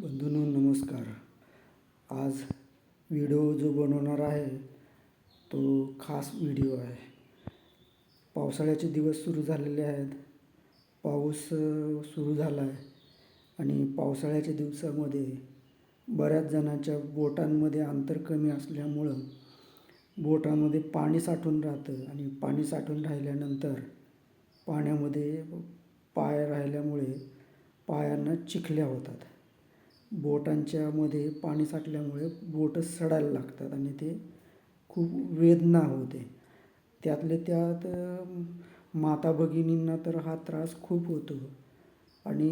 बंधूंनो नमस्कार. आज व्हिडिओ जो बनवणार आहे तो खास व्हिडिओ आहे. पावसाळ्याचे दिवस सुरू झालेले आहेत. पाऊस सुरू झाला आहे आणि पावसाळ्याच्या दिवसामध्ये बऱ्याच जणांच्या बोटांमध्ये अंतर कमी असल्यामुळं बोटामध्ये पाणी साठून राहतं आणि पाणी साठून राहिल्यानंतर पाण्यामध्ये पाय राहिल्यामुळे पायांना चिखल्या होतात. बोटांच्यामध्ये पाणी साठल्यामुळे बोटं सडायला लागतात आणि ते खूप वेदना होते. त्यातले त्यात माता भगिनींना तर हा त्रास खूप होतो आणि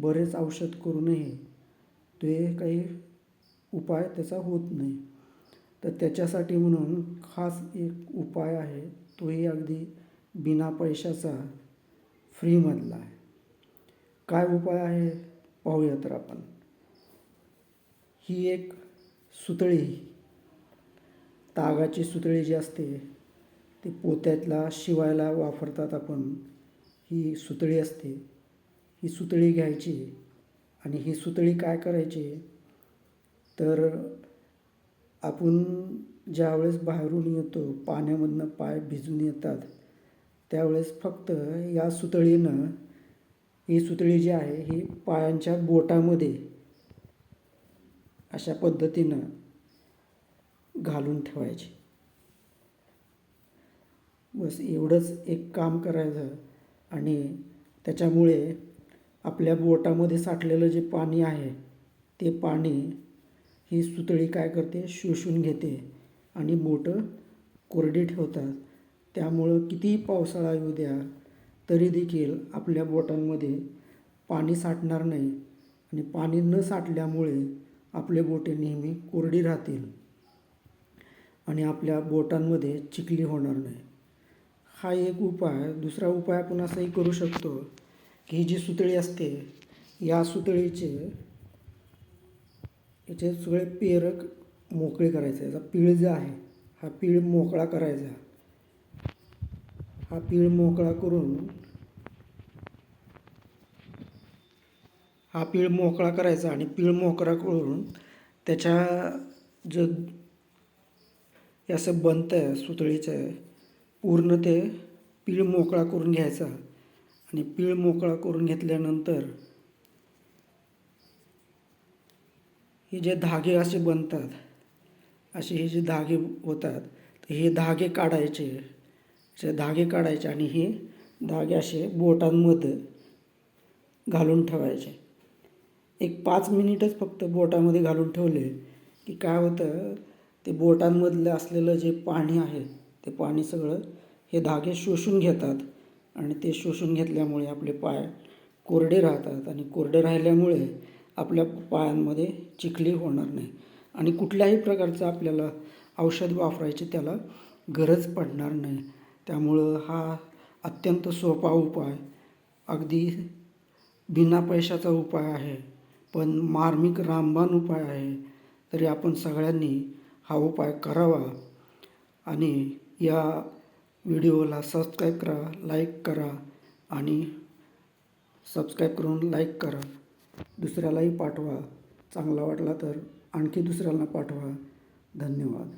बरेच औषध करूनही ते काही उपाय त्याचा होत नाही. तर त्याच्यासाठी म्हणून खास एक उपाय आहे तोही अगदी बिना पैशाचा फ्रीमधला आहे. काय उपाय आहे? पाहूया तर आपण. ही एक सुतळी. तागाची सुतळी जी असते ती पोत्यातला शिवायला वापरतात आपण. ही सुतळी असते. ही सुतळी घ्यायची आणि ही सुतळी काय करायची? तर आपण ज्यावेळेस बाहेरून येतो पाण्यामधनं पाय भिजून येतात त्यावेळेस फक्त या सुतळीनं ही सुतळी जी आहे ही पायांच्या बोटामध्ये अशा पद्धतीनं घालून ठेवायची. बस एवढंच एक काम करायचं आणि त्याच्यामुळे आपल्या बोटामध्ये साठलेलं जे पाणी आहे ते पाणी ही सुतळी काय करते? शोषून घेते आणि बोटं कोरडी ठेवतात. त्यामुळं कितीही पावसाळा येऊ द्या तरी देखील आपल्या बोटांमध्ये पाणी साठणार नाही. आणि पाणी न साठल्यामुळे आपले बोटे नेहमी कोरडी राहतील आणि आपल्या बोटांमध्ये चिखली होणार नाही. हा एक उपाय. दुसरा उपाय आपण असाही करू शकतो की ही जी सुतळी असते या सुतळीचे याचे सगळे पेरक मोकळे करायचे. याचा पीळ जो आहे हा पीळ मोकळा करायचा. हा पीळ मोकळा करून हा पीळ मोकळा करायचा आणि पीळ मोकळा करून त्याच्या जो हे असं बनतं आहे सुतळीचं आहे पूर्ण ते पीळ मोकळा करून घ्यायचा. आणि पीळ मोकळा करून घेतल्यानंतर हे जे धागे असे बनतात असे हे जे धागे होतात तर हे धागे काढायचे. असे धागे काढायचे आणि हे धागे असे बोटांमध्ये घालून ठेवायचे. एक पाच मिनिटच फक्त बोटामध्ये घालून ठेवले की काय होतं ते बोटांमधलं असलेलं जे पाणी आहे ते पाणी सगळं हे धागे शोषून घेतात आणि ते शोषून घेतल्यामुळे आपले पाय कोरडे राहतात आणि कोरडे राहिल्यामुळे आपल्या पायांमध्ये चिखली होणार नाही. आणि कुठल्याही प्रकारचं आपल्याला औषध वापरायची त्याला गरज पडणार नाही. त्यामुळं हा अत्यंत सोपा उपाय अगदी बिना पैशाचा उपाय आहे. पण मार्मिक रामबाण उपाय आहे तरी आपण सगळ्यांनी हा उपाय करावा. आणि या व्हिडिओला सबस्क्राईब करा लाईक करा आणि सबस्क्राईब करून लाईक करा. दुसऱ्यालाही पाठवा. चांगला वाटला तर आणखी दुसऱ्याला पाठवा. धन्यवाद.